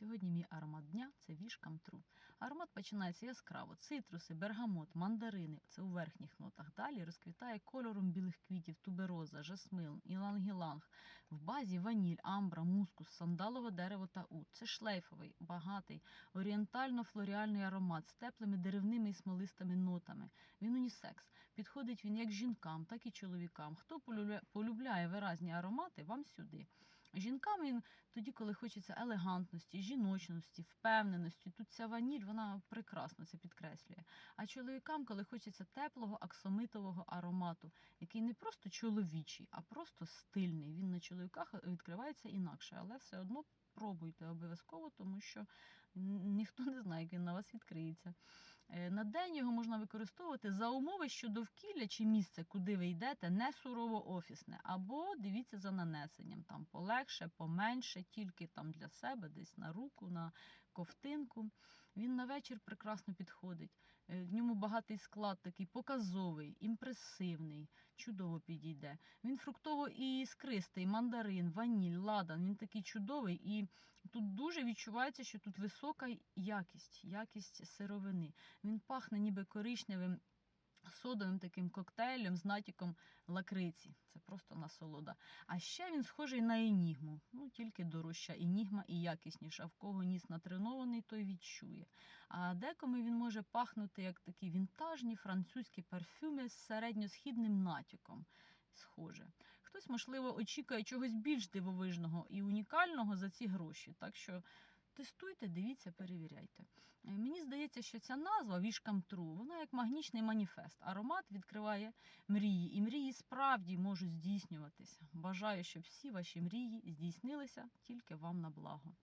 Сьогодні мій аромат дня це вішкам тру. Аромат починається яскраво: цитруси, бергамот, мандарини це у верхніх нотах. Далі розквітає кольором білих квітів, тубероза, жасмин, іланг-іланг. В базі ваніль, амбра, мускус, сандалове дерево та ут. Це шлейфовий, багатий, орієнтально-флоріальний аромат з теплими деревними і смолистими нотами. Він унісекс. Підходить він як жінкам, так і чоловікам. Хто полюбляє виразні аромати, вам сюди. Жінкам він тоді, коли хочеться елегантності, жіночності, впевненості. Тут ця ваніль, вона прекрасно це підкреслює. А чоловікам, коли хочеться теплого аксомитового аромату, який не просто чоловічий, а просто стильний. Він на чоловіках відкривається інакше, але все одно. Пробуйте обов'язково, тому що ніхто не знає, як він на вас відкриється. Е, На день його можна використовувати за умови, що довкілля чи місце, куди ви йдете, не сурово офісне, або дивіться за нанесенням. Там полегше, поменше, тільки там для себе, десь на руку, на ковтинку. Він на вечір прекрасно підходить. Е, В ньому багатий склад такий показовий, імпресивний, чудово підійде. Він фруктово і іскристий, мандарин, ваніль, ладан. Він такий чудовий. І тут дуже відчувається, що тут висока якість, якість сировини. Він пахне ніби коричневим. Содовим таким коктейлем з натяком лакриці. Це просто насолода. А ще він схожий на енігму. Ну, тільки дорожча енігма і якісніша. В кого ніс натренований, той відчує. А декому він може пахнути як такі вінтажні французькі парфюми з середньосхідним натяком. Схоже. Хтось, можливо, очікує чогось більш дивовижного і унікального за ці гроші. Так що тестуйте, дивіться, перевіряйте. Е, Мені здається, що ця назва Вішкам Тру, вона як магнічний маніфест. Аромат відкриває мрії, і мрії справді можуть здійснюватися. Бажаю, щоб всі ваші мрії здійснилися тільки вам на благо.